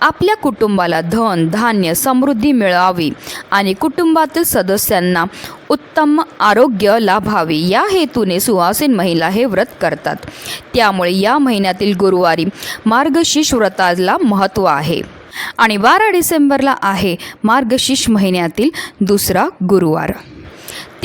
आपल्या कुटुंबाला धन धान्य समृद्धी मिळावी आणि कुटुंबातील सदस्यांना उत्तम आरोग्य लाभावे. या हेतूने सुहासीन महिला हे व्रत करतात. त्यामुळे या महिन्यातील गुरुवारी मार्गशीर्ष व्रताला महत्त्व आहे. आणि बारा डिसेंबरला आहे मार्गशीर्ष महिन्यातील दुसरा गुरुवार.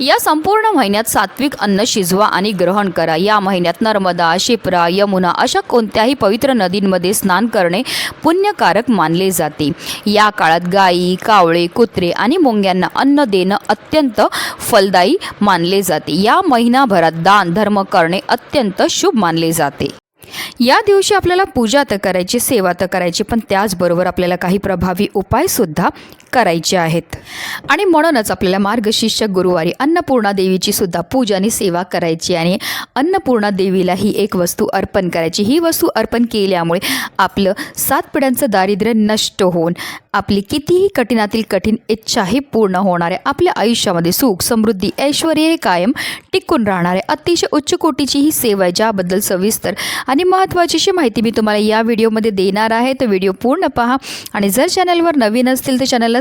या संपूर्ण महिन्यात सात्विक अन्न शिजवा आणि ग्रहण करा. या महिन्यात नर्मदा शिप्रा यमुना अशा कोणत्याही पवित्र नदींमध्ये स्नान करणे पुण्यकारक मानले जाते. या काळात गायी कावळे कुत्रे आणि मुंग्यांना अन्न देणं अत्यंत फलदायी मानले जाते. या महिनाभरात दान धर्म करणे अत्यंत शुभ मानले जाते. या दिवशी आपल्याला पूजा तर करायची सेवा तर करायची पण त्याचबरोबर आपल्याला काही प्रभावी उपायसुद्धा करायचे आहेत. आणि म्हणूनच आपल्याला मार्गशीर्ष गुरुवारी अन्नपूर्णा देवीची सुद्धा पूजा आणि सेवा करायची आणि अन्नपूर्णा देवीला ही एक वस्तू अर्पण करायची. ही वस्तू अर्पण केल्यामुळे आपलं सात पिढ्यांचं दारिद्र्य नष्ट होऊन आपली कितीही कठीणातील कठीण इच्छाही पूर्ण होणार आहे आपल्या आयुष्यामध्ये सुख समृद्धी ऐश्वर हे कायम टिकून राहणार आहे अतिशय उच्च कोटीची ही सेवा आहे ज्याबद्दल सविस्तर आणि महत्त्वाची अशी माहिती मी तुम्हाला या व्हिडिओमध्ये देणार आहे. तर व्हिडिओ पूर्ण पहा आणि जर चॅनलवर नवीन असतील तर चॅनलला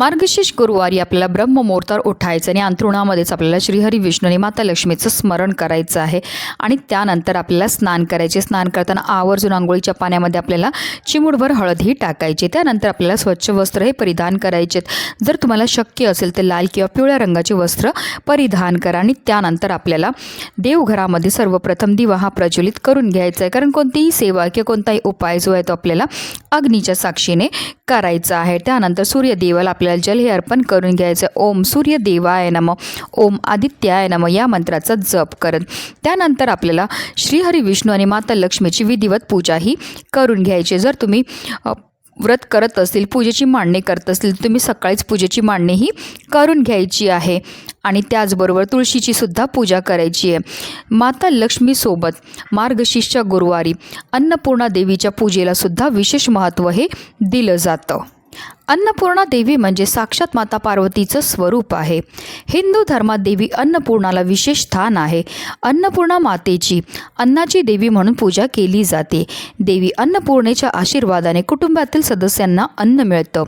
मार्गशीर्ष गुरुवारी आपल्याला ब्रह्ममुहूर्तावर उठायचं आणि अंथरुणामध्येच आपल्याला श्रीहरी विष्णू आणि माता लक्ष्मीचं स्मरण करायचं आहे. आणि त्यानंतर आपल्याला स्नान करायचे स्नान करताना आवर्जून आंघोळीच्या पाण्यामध्ये आपल्याला चिमूडभर हळदही टाकायची त्यानंतर आपल्याला स्वच्छ वस्त्र हे परिधान करायचे जर तुम्हाला शक्य असेल तर लाल किंवा पिवळ्या रंगाचे वस्त्र परिधान करा आणि त्यानंतर आपल्याला देवघरामध्ये सर्वप्रथम दिवा हा प्रज्वलित करून घ्यायचा आहे. कारण कोणतीही सेवा किंवा कोणताही उपाय जो आहे तो आपल्याला अग्नीच्या साक्षीने करायचा आहे. त्यानंतर सूर्यदेवाला आपल्याला जल हे अर्पण करून घ्यायचं. ओम सूर्य देवाय नम. ओम आदित्याय नम या मंत्राचा जप करत. त्यानंतर आपल्याला श्रीहरी विष्णू आणि माता लक्ष्मीची विधिवत पूजा ही करून घ्यायची. जर तुम्ही व्रत करत असतील पूजेची मांडणी करत असतील तुम्ही सकाळीच पूजेची मांडणी ही करून घ्यायची आहे. आणि त्याचबरोबर तुळशीची सुद्धा पूजा करायची आहे. माता लक्ष्मीसोबत मार्गशीर्षच्या गुरुवारी अन्नपूर्णा देवीच्या पूजेला सुद्धा विशेष महत्त्व हे दिलं जातं. अन्नपूर्णा देवी म्हणजे साक्षात माता पार्वतीचं स्वरूप आहे. हिंदू धर्मात देवी अन्नपूर्णाला विशेष स्थान आहे. अन्नपूर्णा मातेची अन्नाची देवी म्हणून पूजा केली जाते. देवी अन्नपूर्णेच्या आशीर्वादाने कुटुंबातील सदस्यांना अन्न मिळतं.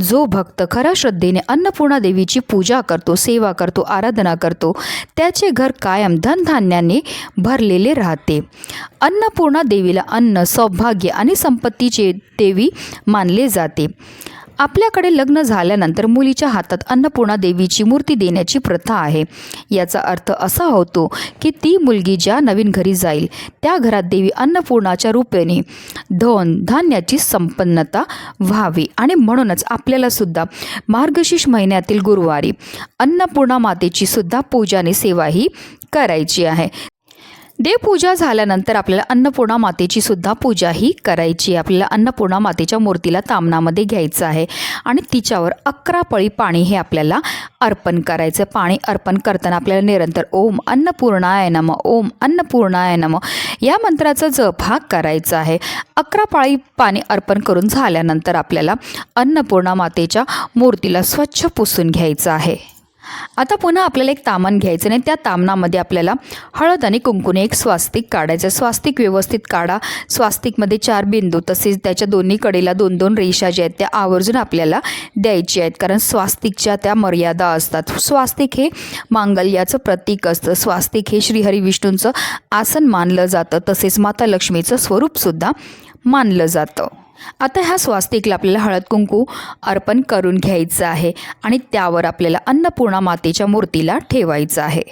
जो भक्त खऱ्या श्रद्धेने अन्नपूर्णा देवीची पूजा करतो सेवा करतो आराधना करतो त्याचे घर कायम धनधान्याने भरलेले राहते. अन्नपूर्णा देवीला अन्न सौभाग्य आणि संपत्तीचे देवी मानले जाते. आपल्याकडे लग्न झाल्यानंतर मुलीच्या हातात अन्नपूर्णा देवीची मूर्ती देण्याची प्रथा आहे. याचा अर्थ असा होतो की ती मुलगी ज्या नवीन घरी जाईल त्या घरात देवी अन्नपूर्णाच्या रूपेने धन धान्याची संपन्नता व्हावी आणि म्हणूनच आपल्याला सुद्धा मार्गशीर्ष महिन्यातील गुरुवारी अन्नपूर्णा मातेची सुद्धा पूजा आणि सेवाही करायची आहे. देवपूजा झाल्यानंतर आपल्याला अन्नपूर्णा मातेची सुद्धा पूजा ही करायची आपल्याला अन्नपूर्णा मातेच्या मूर्तीला तामणामध्ये घ्यायचं आहे. आणि तिच्यावर अकरा पळी पाणी हे आपल्याला अर्पण करायचं. पाणी अर्पण करताना आपल्याला निरंतर ओम अन्नपूर्णाय नम ओम अन्नपूर्णाय नम या मंत्राचा जप हा करायचा आहे. अकरा पाळी पाणी अर्पण करून झाल्यानंतर आपल्याला अन्नपूर्णा मातेच्या मूर्तीला स्वच्छ पुसून घ्यायचं आहे. आता पुन्हा आपल्याला एक तामण घ्यायचं आणि त्या तामणामध्ये आपल्याला हळद आणि कुंकुने एक स्वास्तिक काढायचं. स्वास्तिक व्यवस्थित काढा. स्वास्तिकमध्ये चार बिंदू तसेच त्याच्या दोन्ही कडेला दोन दोन रेषा ज्या आहेत त्या आवर्जून आपल्याला द्यायच्या आहेत. कारण स्वास्तिकच्या त्या मर्यादा असतात. स्वास्तिक हे मांगल्याचं प्रतीक असतं. स्वास्तिक हे श्रीहरी विष्णूंचं आसन मानलं जातं. तसेच माता लक्ष्मीचं स्वरूपसुद्धा मानलं जातं. आता ह्या स्वास्तिकला आपल्याला हळद कुंकू अर्पण करून घ्यायचं आहे आणि त्यावर आपल्याला अन्नपूर्णा मातेच्या मूर्तीला ठेवायचं आहे.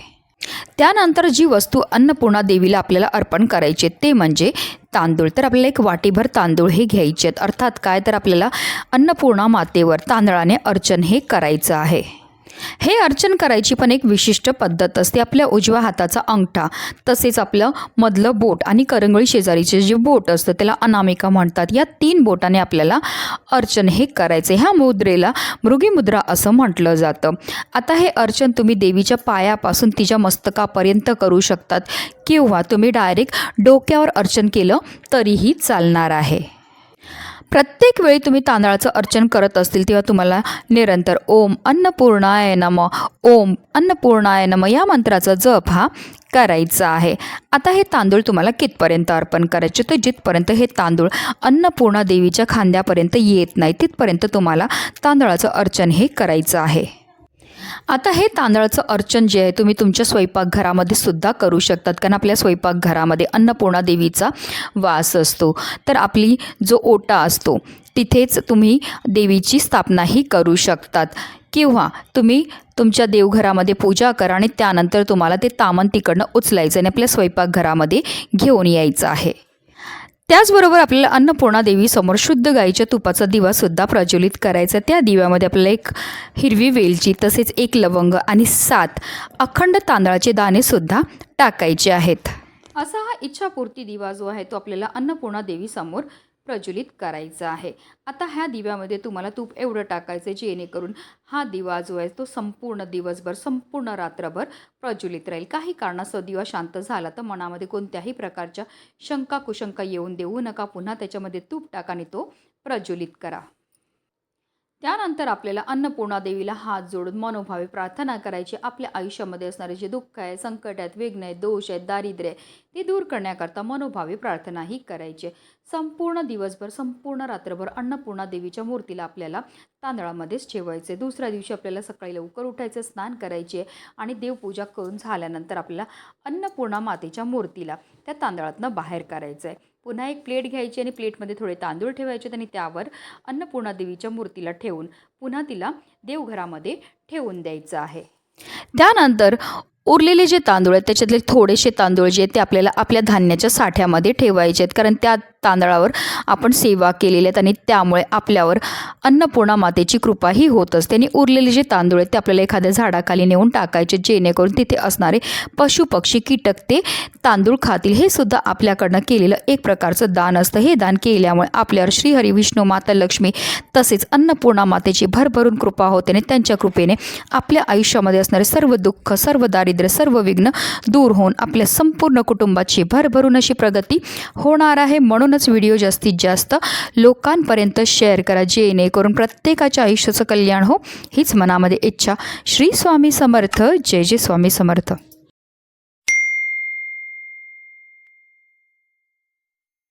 त्यानंतर जी वस्तू अन्नपूर्णा देवीला आपल्याला अर्पण करायचे ते म्हणजे तांदूळ. तर आपल्याला एक वाटीभर तांदूळ हे घ्यायचे आहेत. अर्थात काय? तर आपल्याला अन्नपूर्णा मातेवर तांदळाने अर्चन हे करायचं आहे. हे अर्चन करायची पण एक विशिष्ट पद्धत असते. आपल्या उजव्या हाताचा अंगठा तसेच आपलं मधलं बोट आणि करंगळी शेजारीचे जे बोट असतं त्याला अनामिका म्हणतात. या तीन बोटाने आपल्याला अर्चन हे करायचे. ह्या मुद्रेला मृगी मुद्रा असं म्हटलं जातं. आता हे अर्चन तुम्ही देवीच्या पायापासून तिच्या मस्तकापर्यंत करू शकतात. किंवा तुम्ही डायरेक्ट डोक्यावर अर्चन केलं तरीही चालणार आहे. प्रत्येक वेळी तुम्ही तांदळाचं अर्चन करत असतील तेव्हा तुम्हाला निरंतर ओम अन्नपूर्णाय नम ओम अन्नपूर्णाय नम या मंत्राचा जप हा करायचा आहे. आता हे तांदूळ तुम्हाला कितपर्यंत अर्पण करायचे तर जिथपर्यंत हे तांदूळ अन्नपूर्णा देवीच्या खांद्यापर्यंत येत नाही तिथपर्यंत तुम्हाला तांदळाचं अर्चन हे करायचं आहे. आता हे तांदळाचं अर्चन जे आहे तुम्ही तुमच्या स्वयंपाकघरामध्ये सुद्धा करू शकतात. कारण आपल्या स्वयंपाकघरामध्ये अन्नपूर्णा देवीचा वास असतो. तर आपली जो ओटा असतो तिथेच तुम्ही देवीची स्थापनाही करू शकतात. किंवा तुम्ही तुमच्या देवघरामध्ये पूजा करा आणि त्यानंतर तुम्हाला ते तामन तिकडनं उचलायचं आणि आपल्या स्वयंपाकघरामध्ये घेऊन यायचं आहे. त्याचबरोबर आपल्याला अन्नपूर्णा देवी समोर शुद्ध गाईच्या तुपाचा दिवासुद्धा प्रज्वलित करायचा त्या दिव्यामध्ये आपल्याला एक हिरवी वेलची तसेच एक लवंग आणि सात अखंड तांदळाचे दाणेसुद्धा टाकायचे आहेत. असा हा इच्छापूर्ती दिवा जो आहे तो आपल्याला अन्नपूर्णा देवीसमोर प्रज्वलित करायचा आहे. आता ह्या दिव्यामध्ये तुम्हाला तूप एवढं टाकायचं जेणेकरून हा दिवा जो आहे तो संपूर्ण दिवसभर संपूर्ण रात्रभर प्रज्वलित राहील. काही कारणास्तव दिवा शांत झाला तर मनामध्ये कोणत्याही प्रकारच्या शंका कुशंका येऊन देऊ नका. पुन्हा त्याच्यामध्ये तूप टाका आणि तो प्रज्वलित करा. त्यानंतर आपल्याला अन्नपूर्णा देवीला हात जोडून मनोभावे प्रार्थना करायची. आपल्या आयुष्यामध्ये असणारे जे दुःख आहे संकट आहेत विघ्न आहेत दोष आहेत दारिद्र्य आहे ते दूर करण्याकरता मनोभावे प्रार्थनाही करायची. संपूर्ण दिवसभर संपूर्ण रात्रभर अन्नपूर्णा देवीच्या मूर्तीला आपल्याला तांदळामध्येच ठेवायचे. दुसऱ्या दिवशी आपल्याला सकाळी लवकर उठायचं स्नान करायचे आणि देवपूजा करून झाल्यानंतर आपल्याला अन्नपूर्णा मातेच्या मूर्तीला त्या तांदळातनं बाहेर करायचं आहे पुन्हा एक प्लेट घ्यायची आणि प्लेटमध्ये थोडे तांदूळ ठेवायचे आणि त्यावर अन्नपूर्णा देवीच्या मूर्तीला ठेवून पुन्हा तिला देवघरामध्ये ठेवून द्यायचं आहे. त्यानंतर उरलेले जे तांदूळ आहेत त्याच्यातले थोडेसे तांदूळ जे आहेत ते आपल्याला आपल्या धान्याच्या साठ्यामध्ये ठेवायचे आहेत. कारण त्या तांदळावर आपण सेवा केलेल्या आहेत आणि त्यामुळे आपल्यावर अन्नपूर्णा मातेची कृपाही होत असते. आणि उरलेले जे तांदूळ आहेत ते आपल्याला एखाद्या झाडाखाली नेऊन टाकायचे जेणेकरून तिथे असणारे पशु पक्षी कीटक ते तांदूळ खातील. हे सुद्धा आपल्याकडनं केलेलं एक प्रकारचं दान असतं. हे दान केल्यामुळे आपल्यावर श्रीहरी विष्णू माता लक्ष्मी तसेच अन्नपूर्णा मातेची भरभरून कृपा होते. आणि त्यांच्या कृपेने आपल्या आयुष्यामध्ये असणारे सर्व दुःख सर्व दारिद्र्य सर्व विघ्न दूर होऊन आपल्या संपूर्ण कुटुंबाची भरभरून अशी प्रगती होणार आहे. म्हणूनच व्हिडिओ जास्तीत जास्त लोकांपर्यंत शेअर करा जेणेकरून प्रत्येकाच्या आयुष्याचं कल्याण हो. हीच मनामध्ये इच्छा. श्री स्वामी समर्थ. जय जय स्वामी समर्थ.